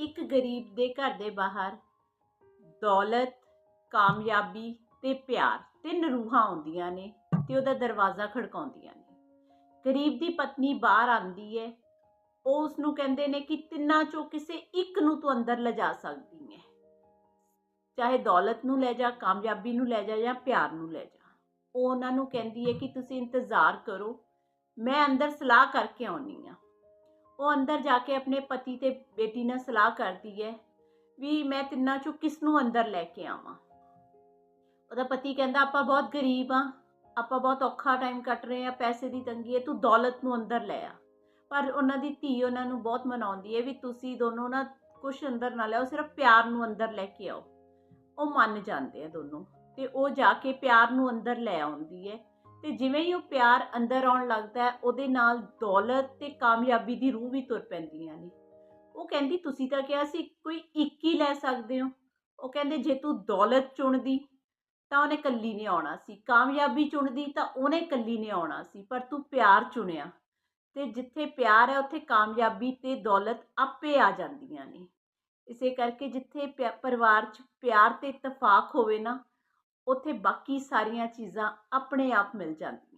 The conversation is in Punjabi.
ਇੱਕ ਗਰੀਬ ਦੇ ਘਰ ਦੇ ਬਾਹਰ। ਦੌਲਤ, ਕਾਮਯਾਬੀ ਤੇ ਪਿਆਰ ਤਿੰਨ ਰੂਹਾਂ ਆਉਂਦੀਆਂ ਨੇ ਤੇ ਉਹਦਾ ਦਰਵਾਜ਼ਾ ਖੜਕਾਉਂਦੀਆਂ ਨੇ। ਗਰੀਬ ਦੀ ਪਤਨੀ ਬਾਹਰ ਆਂਦੀ ਹੈ। ਉਹ ਉਸ ਨੂੰ ਕਹਿੰਦੇ ਨੇ ਕਿ ਤਿੰਨਾਂ ਚੋਂ ਕਿਸੇ ਇੱਕ ਨੂੰ ਤੂੰ ਅੰਦਰ ਲਿਜਾ ਸਕਦੀ ਹੈ। ਚਾਹੇ ਦੌਲਤ ਨੂੰ ਲੈ ਜਾ, ਕਾਮਯਾਬੀ ਨੂੰ ਲੈ ਜਾ ਜਾਂ ਪਿਆਰ ਨੂੰ ਲੈ ਜਾ। ਉਹ ਉਹਨਾਂ ਨੂੰ ਕਹਿੰਦੀ ਹੈ ਕਿ ਤੁਸੀਂ ਇੰਤਜ਼ਾਰ ਕਰੋ। ਮੈਂ ਅੰਦਰ ਸਲਾਹ ਕਰਕੇ ਆਉਣੀ ਆ ਉਹ ਅੰਦਰ ਜਾ ਕੇ ਆਪਣੇ ਪਤੀ ਤੇ ਬੇਟੀ ਨਾਲ ਸਲਾਹ ਕਰਦੀ ਹੈ ਵੀ ਮੈਂ ਤਿੰਨਾਂ ਚੋਂ ਕਿਸ ਨੂੰ ਅੰਦਰ ਲੈ ਕੇ ਆਵਾਂ। ਉਹਦਾ ਪਤੀ ਕਹਿੰਦਾ, ਆਪਾਂ ਬਹੁਤ ਗਰੀਬ ਆ ਆਪਾਂ ਬਹੁਤ ਔਖਾ ਟਾਈਮ ਕੱਟ ਰਹੇ ਆ ਪੈਸੇ ਦੀ ਤੰਗੀ ਹੈ, ਤੂੰ ਦੌਲਤ ਨੂੰ ਅੰਦਰ ਲੈ ਆ। ਪਰ ਉਹਨਾਂ ਦੀ ਧੀ ਉਹਨਾਂ ਨੂੰ ਬਹੁਤ ਮਨਾਉਂਦੀ ਹੈ ਵੀ ਤੁਸੀਂ ਦੋਨੋਂ ਨਾ ਕੁਛ ਅੰਦਰ ਨਾ ਲਿਆਓ, ਸਿਰਫ ਪਿਆਰ ਨੂੰ ਅੰਦਰ ਲੈ ਕੇ ਆਓ। ਉਹ ਮੰਨ ਜਾਂਦੇ ਆ ਦੋਨੋਂ ਤੇ ਉਹ ਜਾ ਕੇ ਪਿਆਰ ਨੂੰ ਅੰਦਰ ਲੈ ਆਉਂਦੀ ਹੈ। ਤੇ ਜਿਵੇਂ ਹੀ ਉਹ ਪਿਆਰ ਅੰਦਰ ਆਉਣ ਲੱਗਦਾ ਹੈ, ਉਹਦੇ ਨਾਲ ਦੌਲਤ ਤੇ ਕਾਮਯਾਬੀ ਦੀ ਰੂਹ ਵੀ ਤੁਰ ਪੈਂਦੀਆਂ ਨੇ। ਉਹ ਕਹਿੰਦੀ, ਤੁਸੀਂ ਤਾਂ ਕਿਹਾ ਸੀ ਕੋਈ ਇੱਕ ਹੀ ਲੈ ਸਕਦੇ ਹੋ। ਉਹ ਕਹਿੰਦੇ, ਜੇ ਤੂੰ ਦੌਲਤ ਚੁਣਦੀ, ਤਾਂ ਉਹਨੇ ਕੱਲੀ ਨਹੀਂ ਆਉਣਾ ਸੀ। ਕਾਮਯਾਬੀ ਚੁਣਦੀ, ਤਾਂ ਉਹਨੇ ਕੱਲੀ ਨਹੀਂ ਆਉਣਾ ਸੀ, ਪਰ ਤੂੰ ਪਿਆਰ ਚੁਣਿਆ। ਤੇ ਜਿੱਥੇ ਪਿਆਰ ਹੈ, ਉੱਥੇ ਕਾਮਯਾਬੀ ਤੇ ਦੌਲਤ ਆਪੇ ਆ ਜਾਂਦੀਆਂ ਨੇ। ਇਸੇ ਕਰਕੇ ਜਿੱਥੇ ਪਿਆ- ਪਰਿਵਾਰ 'ਚ ਪਿਆਰ ਤੇ ਇਤਫਾਕ ਹੋਵੇ ਨਾ ਉੱਥੇ ਬਾਕੀ ਸਾਰੀਆਂ ਚੀਜ਼ਾਂ ਆਪਣੇ ਆਪ ਮਿਲ ਜਾਂਦੀਆਂ।